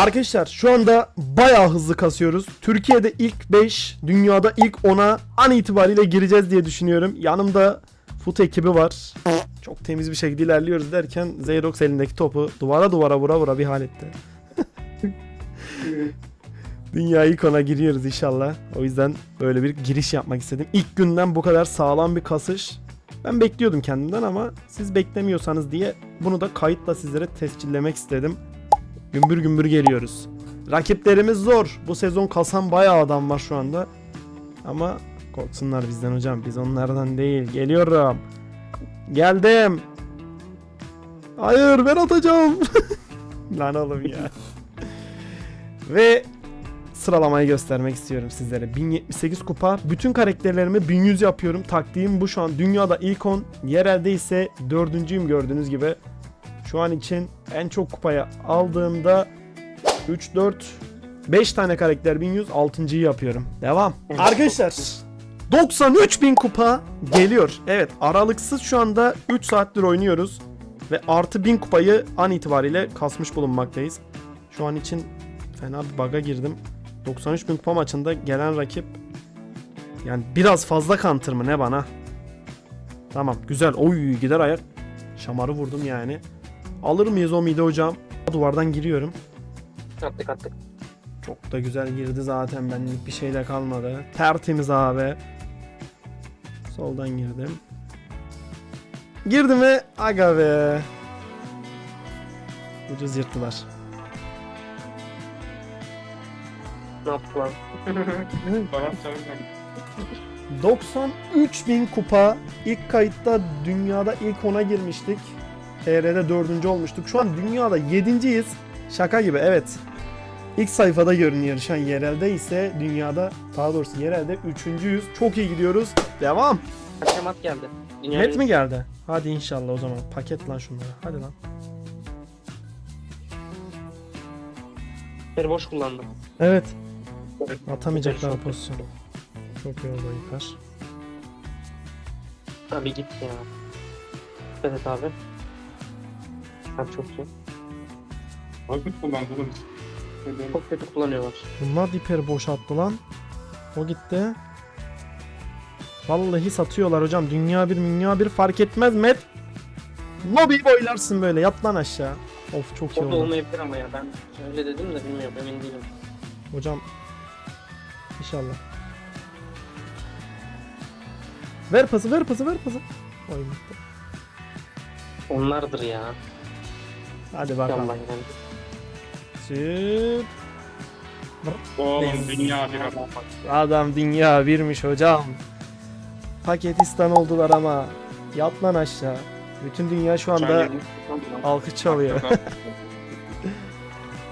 Arkadaşlar şu anda bayağı hızlı kasıyoruz. Türkiye'de ilk 5, dünyada ilk 10'a an itibariyle gireceğiz diye düşünüyorum. Yanımda Foot ekibi var. Çok temiz bir şekilde ilerliyoruz derken Zeyrox elindeki topu duvara duvara vura vura bir hal etti. Dünya ilk 10'a giriyoruz inşallah. O yüzden böyle bir giriş yapmak istedim. İlk günden bu kadar sağlam bir kasış. Ben bekliyordum kendimden ama siz beklemiyorsanız diye bunu da kayıtla sizlere tescillemek istedim. Gümbür gümbür geliyoruz. Rakiplerimiz zor. Bu sezon kasan bayağı adam var şu anda. Ama korksunlar bizden hocam. Biz onlardan değil. Geliyorum. Geldim. Hayır ben atacağım. Lan oğlum ya. Ve sıralamayı göstermek istiyorum sizlere. 1078 kupa. Bütün karakterlerimi 1100 yapıyorum. Taktiğim bu şu an. Dünyada ilk 10. Yerelde ise dördüncüyüm gördüğünüz gibi. Şu an için en çok kupayı aldığımda 3, 4, 5 tane karakter 1100. 6.yı yapıyorum. Devam. Arkadaşlar 93.000 kupa geliyor. Evet aralıksız şu anda 3 saattir oynuyoruz. Ve artı 1000 kupayı an itibariyle kasmış bulunmaktayız. Şu an için fena bir bug'a girdim. 93 bin kupa maçında gelen rakip yani biraz fazla counter mı ne bana? Tamam güzel. Oy gider ayak. Şamarı vurdum yani. Alır mıyız o mide hocam? Duvardan giriyorum. Attık attık. Çok da güzel girdi zaten benlik bir şey de kalmadı. Tertemiz abi. Soldan girdim. Girdi mi? Aga be. Ucuz yırttılar. Ne yaptık lan? Bana söyleme. 93 bin kupa. İlk kayıtta dünyada ilk 10'a girmiştik. TR'de dördüncü olmuştuk. Şu an dünyada yedinciyiz. Şaka gibi evet. İlk sayfada görünüyor şu an yerelde ise dünyada daha doğrusu yerelde üçüncüyüz. Çok iyi gidiyoruz. Devam. Hakemat geldi. Dünyanın Net mi geldi? Hadi inşallah o zaman. Paket lan şunları. Hadi lan. Boş kullandım. Evet. Atamayacaklar pozisyonu. Çok iyi oldu yıkar. Abi git ya. Evet abi. Abi çok iyi. Vakit kullandınız. Neden? Çok kötü kullanıyorlar. Bunlar diperi boşalttı lan. O gitti. Vallahi satıyorlar hocam. Dünya bir dünya bir fark etmez Met. Lobby boylarsın böyle. Yat lan aşağı. Of çok iyi Orada oldu. olmayabilir ama ya ben öyle dedim de bilmiyorum emin değilim. Hocam. İnşallah. Ver pası ver pası ver pası. Oy bitti. Onlardır ya. Hadi bakalım. Süp. Oğlum dünya bir adam. Adam dünya birmiş hocam. Pakistan oldular ama. Yat lan aşağı. Bütün dünya şu anda alkış çalıyor.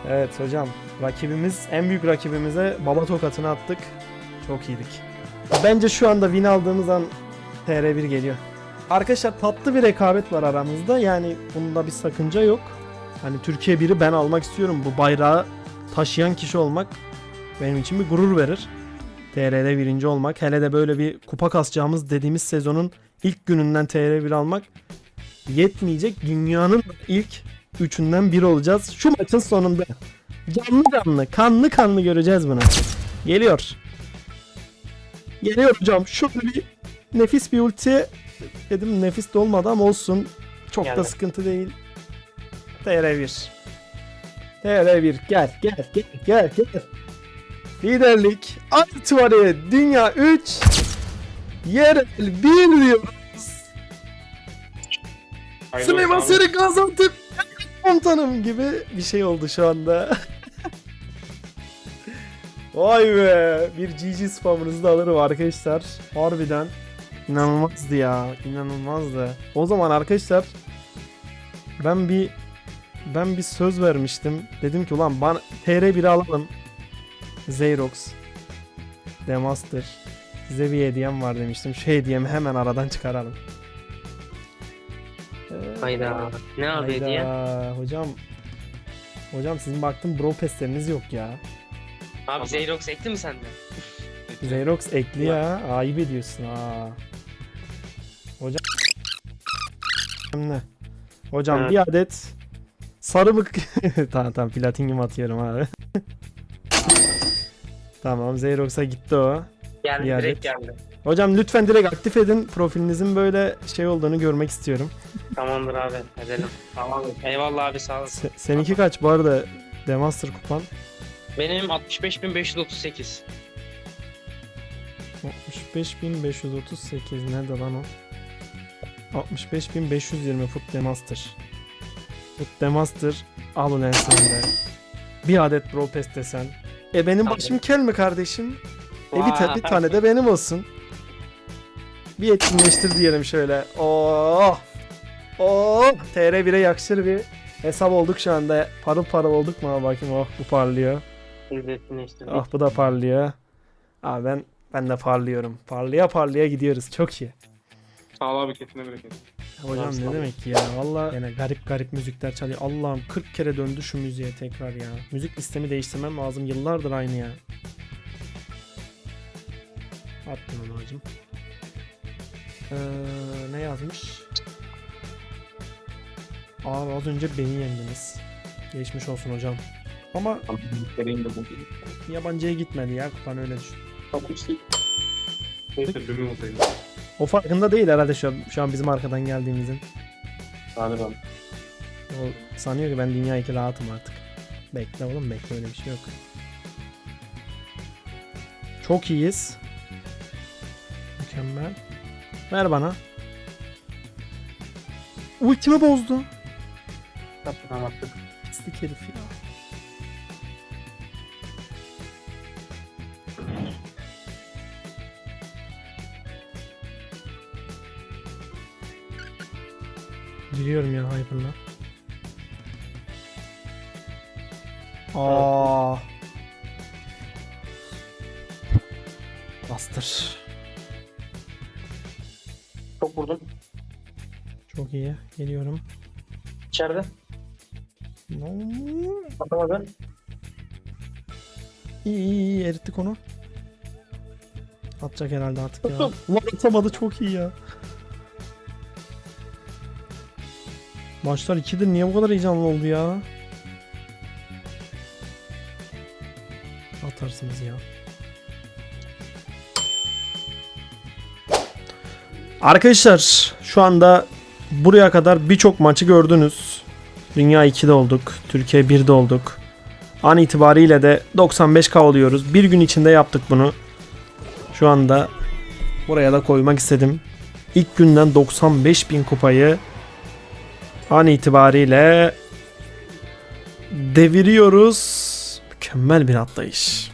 Evet hocam. Rakibimiz en büyük rakibimize baba tokatını attık. Çok iyiydik. Bence şu anda win aldığımız an TR1 geliyor. Arkadaşlar tatlı bir rekabet var aramızda. Yani bunda bir sakınca yok. Hani Türkiye biri ben almak istiyorum. Bu bayrağı taşıyan kişi olmak benim için bir gurur verir. TR'de birinci olmak. Hele de böyle bir kupa kasacağımız dediğimiz sezonun ilk gününden TR1 almak yetmeyecek. Dünyanın ilk üçünden biri olacağız. Şu maçın sonunda. Canlı canlı, kanlı kanlı göreceğiz bunu. Geliyor. Geliyor hocam. Şöyle bir nefis bir ulti. Dedim nefis de olmadı ama olsun. Çok da Geldi. sıkıntı değil. TR1. TR1 gel gel gel gel gel. Liderlik Altvari Dünya 3 Yerel 1 diyoruz. Hayırlı Süleyman olsun abi. Seri Gaziantep komutanım gibi bir şey oldu şu anda. Vay be. Bir GG spamınızı da alırım arkadaşlar. Harbiden. inanılmazdı ya. inanılmazdı. O zaman arkadaşlar ben bir ben bir söz vermiştim. Dedim ki ulan bana TR1'i alalım. Xerox. Demaster. Size bir hediyem var demiştim. Şu hediyemi hemen aradan çıkaralım. Ee, Hayda. Ne abi Hayda, hediye? Hocam Hocam sizin baktım bro pesleriniz yok ya. Abi Xerox ekti mi sende? Xerox ekli ya. Ayıp ediyorsun ha. Hocam ne? Hocam Evet. bir adet Sarı mı? tamam tamam platinyum atıyorum abi. tamam Xerox'a gitti o. Geldi direkt adet. geldi. Hocam lütfen direkt aktif edin. Profilinizin böyle şey olduğunu görmek istiyorum. Tamamdır abi edelim. Tamam. Eyvallah abi sağ olasın. Se- seninki kaç bu arada Demaster kupan? Benim 65.538. 65538 nerede lan o? 65520 Foot Demaster. Foot Demaster al ulan sen de. Bir adet Brawl Pass desen. E benim Tamam. başım kel mi kardeşim? E bir, ta- bir tane de benim olsun. Bir etkinleştir diyelim şöyle. Oh! Oh! TR1'e yakışır bir hesap olduk şu anda. Parıl parıl olduk mu abi bakayım oh bu parlıyor. İzzettinleştirdik. Ah bu da parlıyor. Abi ben ben de parlıyorum. Parlıya parlıya gidiyoruz. Çok iyi. Sağ ol abi ketine bereket. Hocam ne demek ya? Valla yine garip garip müzikler çalıyor. Allah'ım 40 kere döndü şu müziğe tekrar ya. Müzik listemi değiştirmem lazım. Yıllardır aynı ya. Attım onu hacım. Ee, ne yazmış? Abi az önce beni yendiniz. Geçmiş olsun hocam. Ama Vereyim de bu. yabancıya gitmedi ya kupan öyle düşün. Neyse dönüm olsaydı. O farkında değil herhalde şu an, şu an bizim arkadan geldiğimizin. Galiba. O sanıyor ki ben dünya iki rahatım artık. Bekle oğlum bekle öyle bir şey yok. Çok iyiyiz. Mükemmel. Ver bana. Ultimi bozdu. Tamam attık. Pislik herif ya. Giriyorum ya Hyper'la. Aa. Bastır. Çok vurdum. Çok iyi. Geliyorum. İçeride. No. Atamadı. İyi iyi iyi erittik onu. Atacak herhalde artık ya. Ulan atamadı çok iyi ya. Maçlar 2'dir niye bu kadar heyecanlı oldu ya? Atarsınız ya. Arkadaşlar şu anda buraya kadar birçok maçı gördünüz. Dünya 2'de olduk. Türkiye 1'de olduk. An itibariyle de 95k oluyoruz. Bir gün içinde yaptık bunu. Şu anda buraya da koymak istedim. İlk günden 95.000 kupayı an itibariyle deviriyoruz. Mükemmel bir atlayış.